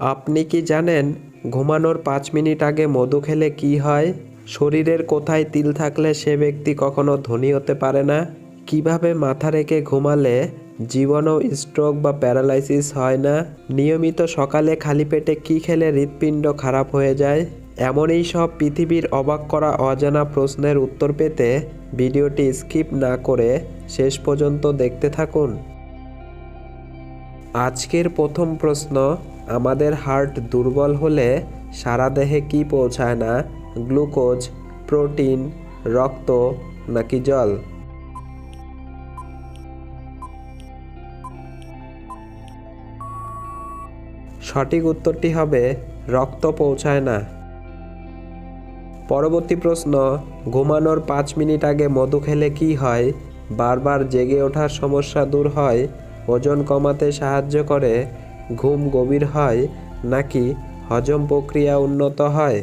আপনি কি জানেন ঘুমানোর পাঁচ মিনিট আগে মধু খেলে কি হয়? শরীরের কোথায় তিল থাকলে সে ব্যক্তি কখনো ধনী হতে পারে না? কীভাবে মাথা রেখে ঘুমালে জীবনও স্ট্রোক বা প্যারালাইসিস হয় না? নিয়মিত সকালে খালি পেটে কি খেলে হৃৎপিণ্ড খারাপ হয়ে যায়? এমনই সব পৃথিবীর অবাক করা অজানা প্রশ্নের উত্তর পেতে ভিডিওটি স্কিপ না করে শেষ পর্যন্ত দেখতে থাকুন। আজকের প্রথম প্রশ্ন আমাদের হার্ট দুর্বল হলে সারা দেহে কি পৌঁছায় না? গ্লুকোজ, প্রোটিন, রক্ত নাকি জল? সঠিক উত্তরটি হবে, রক্ত পৌঁছায় না। পরবর্তী প্রশ্ন, ঘুমানোর পাঁচ মিনিট আগে মধু খেলে কি হয়? বারবার জেগে ওঠার সমস্যা দূর হয়, ওজন কমাতে সাহায্য করে ঘুম গভীর হয় নাকি হজম প্রক্রিয়া উন্নত হয়?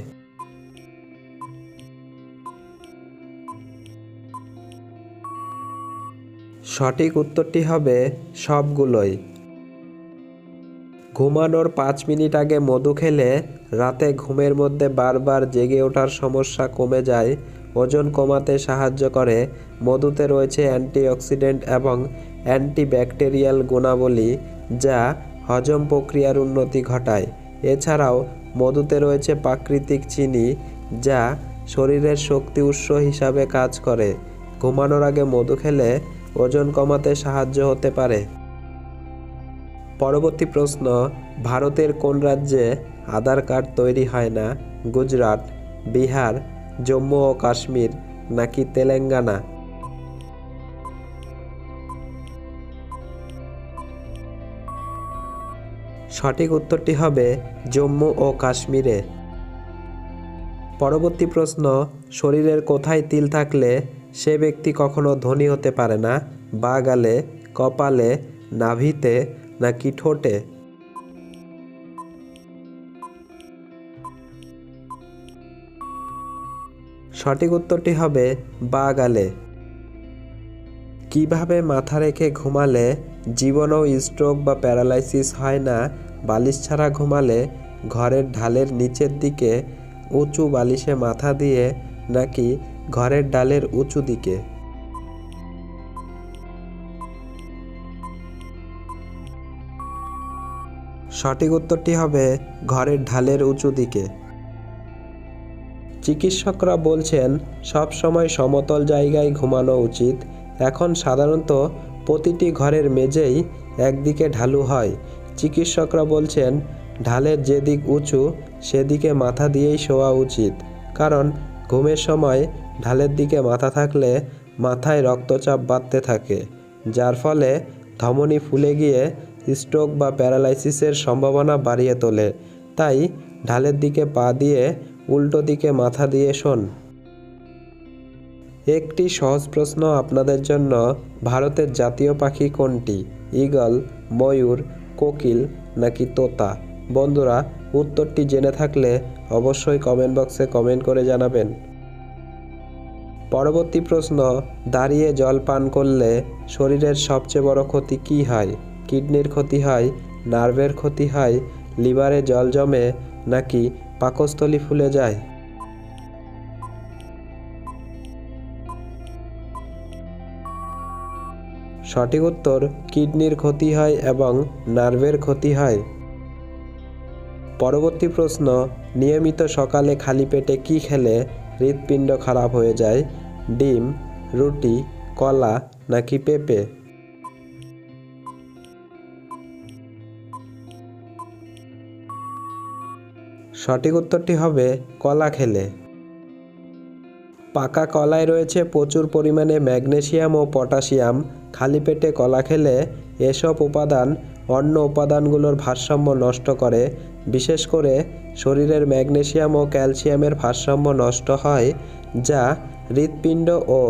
সঠিক উত্তরটি হবে সবগুলোই। ঘুমানোর পাঁচ মিনিট আগে মধু খেলে রাতে ঘুমের মধ্যে বারবার জেগে ওঠার সমস্যা কমে যায়, ওজন কমাতে সাহায্য করে। মধুতে রয়েছে অ্যান্টিঅক্সিডেন্ট এবং অ্যান্টিব্যাকটেরিয়াল গুণাবলী, যা হজম প্রক্রিয়ার উন্নতি ঘটায়। এছাড়াও, মধুতে রয়েছে প্রাকৃতিক চিনি, যা শরীরের শক্তি উৎস হিসাবে কাজ করে। ঘুমানোর আগে মধু খেলে ওজন কমাতে সাহায্য হতে পারে। পরবর্তী প্রশ্ন, ভারতের কোন রাজ্যে আধার কার্ড তৈরি হয় না? গুজরাট, বিহার, জম্মু ও কাশ্মীর, নাকি তেলেঙ্গানা? সঠিক উত্তরটি হবে জম্মু ও কাশ্মীরে পরবর্তী প্রশ্ন, শরীরের কোথায় তিল থাকলে সে ব্যক্তি কখনো ধনী হতে পারে না? বা গালে, কপালে, নাভিতে নাকি ঠোঁটে? সঠিক উত্তরটি হবে বা গালে। কীভাবে মাথা রেখে ঘুমালে জীবনও স্ট্রোক বা প্যারালাইসিস হয় না, বালিশ ছাড়া ঘুমালে ঘরের ঢালের নিচের দিকে উঁচু বালিশে মাথা দিয়ে নাকি ঘরের ডালের উঁচু দিকে। সঠিক উত্তরটি হবে ঘরের ঢালের উঁচু দিকে। চিকিৎসকরা বলছেন সব সময় সমতল জায়গায় ঘুমানো উচিত। এখন সাধারণত প্রতিটি ঘরের মেঝেই একদিকে ঢালু হয়। চিকিৎসকরা বলছেন, ঢালের যেদিক উঁচু, সেদিকে মাথা দিয়েই শোয়া উচিত। কারণ, ঘুমের সময় ঢালের দিকে মাথা থাকলে মাথায় রক্তচাপ বাড়তে থাকে, যার ফলে ধমনী ফুলে গিয়ে স্ট্রোক বা প্যারালাইসিসের সম্ভাবনা বাড়িয়ে তোলে। তাই, ঢালের দিকে পা দিয়ে উল্টো দিকে মাথা দিয়ে শোন। একটি সহজ প্রশ্ন আপনাদের জন্য। ভারতের জাতীয় পাখি কোনটি? ঈগল, ময়ূর, কোকিল নাকি তোতা? বন্ধুরা, উত্তরটি জেনে থাকলে অবশ্যই কমেন্ট বক্সে কমেন্ট করে জানাবেন। পরবর্তী প্রশ্ন, দাঁড়িয়ে জল পান করলে শরীরের সবচেয়ে বড় ক্ষতি কী হয়? কিডনির ক্ষতি হয়, নার্ভের ক্ষতি হয়, লিভারে জল জমে নাকি পাকস্থলী ফুলে যায়? সঠিক উত্তর, কিডনির ক্ষতি হয় এবং নার্ভের ক্ষতি হয়। পরবর্তী প্রশ্ন, নিয়মিত সকালে খালি পেটে কি খেলে হৃৎপিণ্ড খারাপ হয়ে যায়? ডিম, রুটি, কলা নাকি পেঁপে? সঠিক উত্তরটি হবে কলা খেলে। পাকা কলায় রয়েছে, প্রচুর পরিমাণে ম্যাগনেশিয়াম ও পটাশিয়াম। খালি পেটে কলা খেলে এসব উপাদান অন্য উপাদানগুলোর ভারসাম্য নষ্ট করে। বিশেষ করে শরীরের ম্যাগনেশিয়াম ও ক্যালসিয়ামের ভারসাম্য নষ্ট হয়, যা হৃৎপিণ্ড ও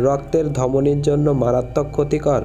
রক্তের ধমনির জন্য মারাত্মক ক্ষতিকর।